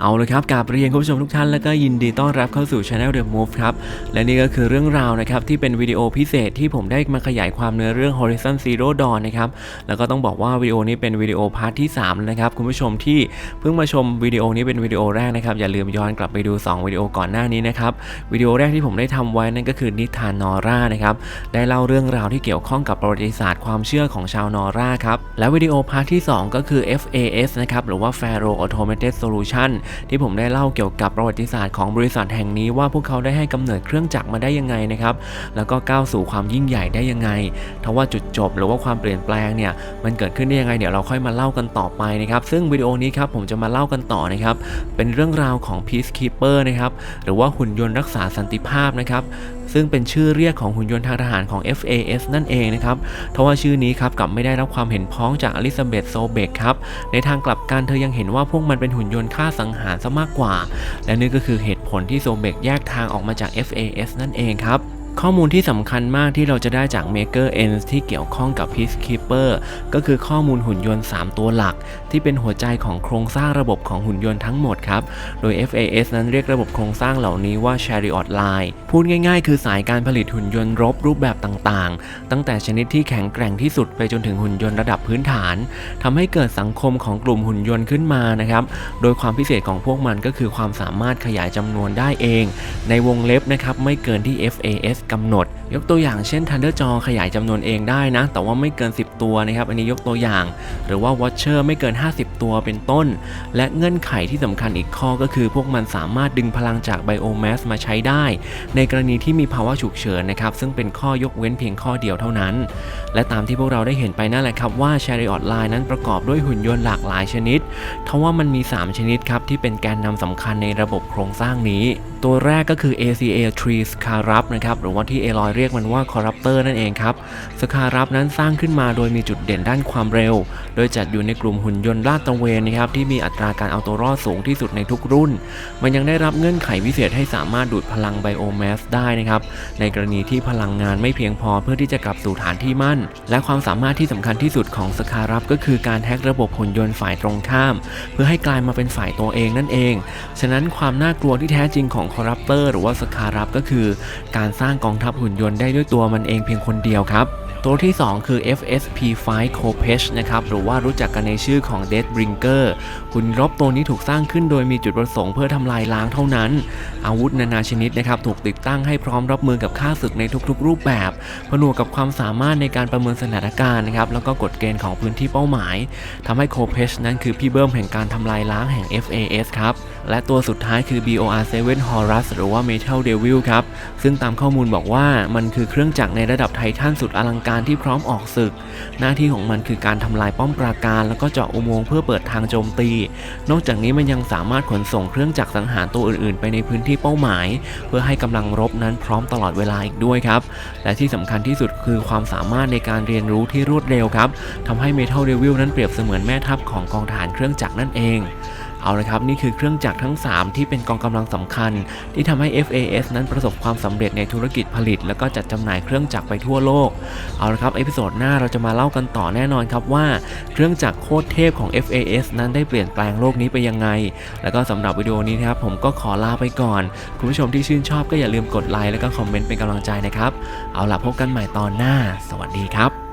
เอาเลยครับกาบเรียนคุณผู้ชมทุกท่านแล้วก็ยินดีต้อนรับเข้าสู่ Channel The Move ครับ และนี่ก็คือเรื่องราวนะครับที่เป็นวิดีโอพิเศษที่ผมได้มาขยายความเนื้อเรื่อง Horizon Zero Dawn นะครับ แล้วก็ต้องบอกว่าวิดีโอนี้เป็นวิดีโอพาร์ทที่3แล้วนะครับคุณผู้ชมที่เพิ่งมาชมวิดีโอนี้เป็นวิดีโอแรกนะครับอย่าลืมย้อนกลับไปดู 2 วิดีโอก่อนหน้านี้นะครับวิดีโอแรกที่ผมได้ทำไว้นั่นก็คือนิทานนอร่านะครับได้เล่าเรื่องราวที่เกี่ยวข้องกับประวัติศาสตร์ความเชื่อของชาวนอร่าครับและวิดีโอพาร์ทที่ 2 ก็คือ FAS นะครับหรือว่า Faro Automated Solution ที่ผมได้เล่าเกี่ยวกับประวัติศาสตร์ของบริษัทแห่งนี้ว่าพวกเขาได้ให้กำเนิดเครื่องจักรมาได้ยังไงนะครับ แล้วก็ก้าวสู่ความยิ่งใหญ่ได้ยังไงทว่าจุดจบหรือว่าความเปลี่ยนแปลงเนี่ยมันเกิดขึ้นได้ยังไงเดี๋ยวเราค่อยมาเล่ากันต่อไปนะครับ ซึ่งวิดีโอนี้ครับผมจะมาเล่ากันต่อนะครับ เป็นเรื่องราวของ Peacekeeper นะครับหรือว่าหุ่นยนต์รักษาสันติภาพนะครับซึ่งเป็นชื่อเรียกของหุ่นยนต์ทางทหารของ FAS นั่นเองนะครับทว่าชื่อนี้ครับกลับไม่ได้รับความเห็นพ้องจากอลิซาเบธโซเบกครับ ในทางกลับกันเธอยังเห็นว่าพวกมันเป็นหุ่นยนต์ฆ่าสังหารซะมากกว่า และนี่ก็คือเหตุผลที่โซเบกแยกทางออกมาจาก FAS นั่นเองครับ ข้อมูลที่สำคัญมากที่เราจะได้จาก Maker Ends ที่เกี่ยวข้องกับ Peacekeeper ก็คือข้อมูลหุ่นยนต์ 3 ตัวหลัก ที่เป็นหัวใจของโครงสร้างระบบของหุ่นยนต์ทั้งหมดครับ โดย FAS นั้นเรียกระบบโครงสร้างเหล่านี้ว่า Chariot Line พูดง่ายๆ คือสายการผลิตหุ่นยนต์รบรูปแบบต่างๆ ตั้งแต่ชนิดที่แข็งแกร่งที่สุดไปจนถึงหุ่นยนต์ระดับพื้นฐานทำให้เกิดสังคมของกลุ่มหุ่นยนต์ขึ้นมานะครับ โดยความพิเศษของพวกมันก็คือความสามารถขยายจำนวนได้เอง ในวงเล็บนะครับไม่เกินที่ FAS กำหนด ยกตัวอย่างเช่น Thunder Jaw ขยายจำนวนเองได้นะ แต่ว่าไม่เกิน 10 ตัวนะครับอันนี้ยกตัวอย่าง หรือว่า Watcher ไม่เกิน 50 ตัวเป็นต้น และเงื่อนไขที่สำคัญอีกข้อก็คือพวกมันสามารถดึงพลังจาก Biomass มาใช้ได้ ในกรณีที่มีภาวะฉุกเฉินนะครับซึ่งเป็นข้อยกเว้นเพียงข้อเดียวเท่านั้น และตามที่พวกเราได้เห็นไปนั่นแหละครับว่า Chariot Line นั้นประกอบด้วยหุ่นยนต์หลากหลายชนิดทว่ามันมี 3 ชนิดครับที่เป็นแกนนำสำคัญในระบบโครงสร้างนี้ ตัวแรกก็คือ ACA Tree Scarab นะครับหรือว่าที่เอลอยเรียกมันว่า Corruptor นั่นเองครับสคารับนั้นสร้างขึ้นมาโดยมีจุดเด่นด้านความเร็ว โดยจัดอยู่ในกลุ่มหุ่นยนต์ลาดตระเวนนะครับที่มีอัตราการเอาตัวรอดสูงที่สุดในทุกรุ่น มันยังได้รับเงื่อนไขพิเศษให้สามารถดูดพลังไบโอแมสได้นะครับในกรณีที่พลังงานไม่เพียงพอเพื่อที่จะกลับสู่ฐานที่มั่น และความสามารถที่สำคัญที่สุดของสคารับก็คือการแฮกระบบหุ่นยนต์ฝ่ายตรงข้าม เพื่อให้กลายมาเป็นฝ่ายตัวเองนั่นเอง ฉะนั้นความน่ากลัวที่แท้จริงของคอร์รัปเตอร์หรือว่าสคารับก็คือ การสร้างกองทัพหุ่นยนต์ได้ด้วยตัวมันเองเพียงคนเดียวครับ ตัวที่ 2 คือ FSP5 c o p e c h นะครับ หรือว่ารู้จักกันในชื่อของ Deathbringer หุ่นรบตัวนี้ถูกสร้างขึ้นโดยมีจุดประสงค์เพื่อทำลายล้างเท่านั้น อาวุธนานาชนิดนะครับ ถูกติดตั้งให้พร้อมรับมือกับค่าศึกในทุกๆ รูปแบบ ผนวกกับความสามารถในการประเมินสถานการณ์นะครับ แล้วก็กฎเกณฑ์ของพื้นที่เป้าหมาย ทำให้ c o p e c h นั้นคือพี่เบิ้มแห่งการทำลายล้างแห่ง FAS ครับ และตัวสุดท้ายคือ BOR7 Horus หรือว่า Metal Devil ครับ ซึ่งตามข้อมูลบอกว่ามันคือเครื่องจักรในระดับไททันสุดอลังการการที่พร้อมออกศึก หน้าที่ของมันคือการทำลายป้อมปราการ แล้วก็เจาะอุโมงค์เพื่อเปิดทางโจมตี นอกจากนี้มันยังสามารถขนส่งเครื่องจักรสังหารตัวอื่นๆ ไปในพื้นที่เป้าหมาย เพื่อให้กำลังรบนั้นพร้อมตลอดเวลาอีกด้วยครับ และที่สำคัญที่สุดคือความสามารถในการเรียนรู้ที่รวดเร็วครับทำให้ Metal Devil นั้นเปรียบเสมือนแม่ทัพของกองทหารเครื่องจักรนั่นเอง เอาละครับนี่คือเครื่องจักรทั้ง 3 ที่เป็นกองกำลังสำคัญ ที่ทำให้ FAS นั้นประสบความสำเร็จในธุรกิจผลิต แล้วก็จัดจำหน่ายเครื่องจักรไปทั่วโลก เอาละครับเอพิโซดหน้าเราจะมาเล่ากันต่อแน่นอนครับว่า เครื่องจักรโคตรเทพของ FAS นั้นได้เปลี่ยนแปลงโลกนี้ไปยังไง แล้วก็สำหรับวิดีโอนี้นะครับผมก็ขอลาไปก่อน คุณผู้ชมที่ชื่นชอบก็อย่าลืมกดไลค์แล้วก็คอมเมนต์เป็นกำลังใจนะครับ เอาล่ะพบกันใหม่ตอนหน้า สวัสดีครับ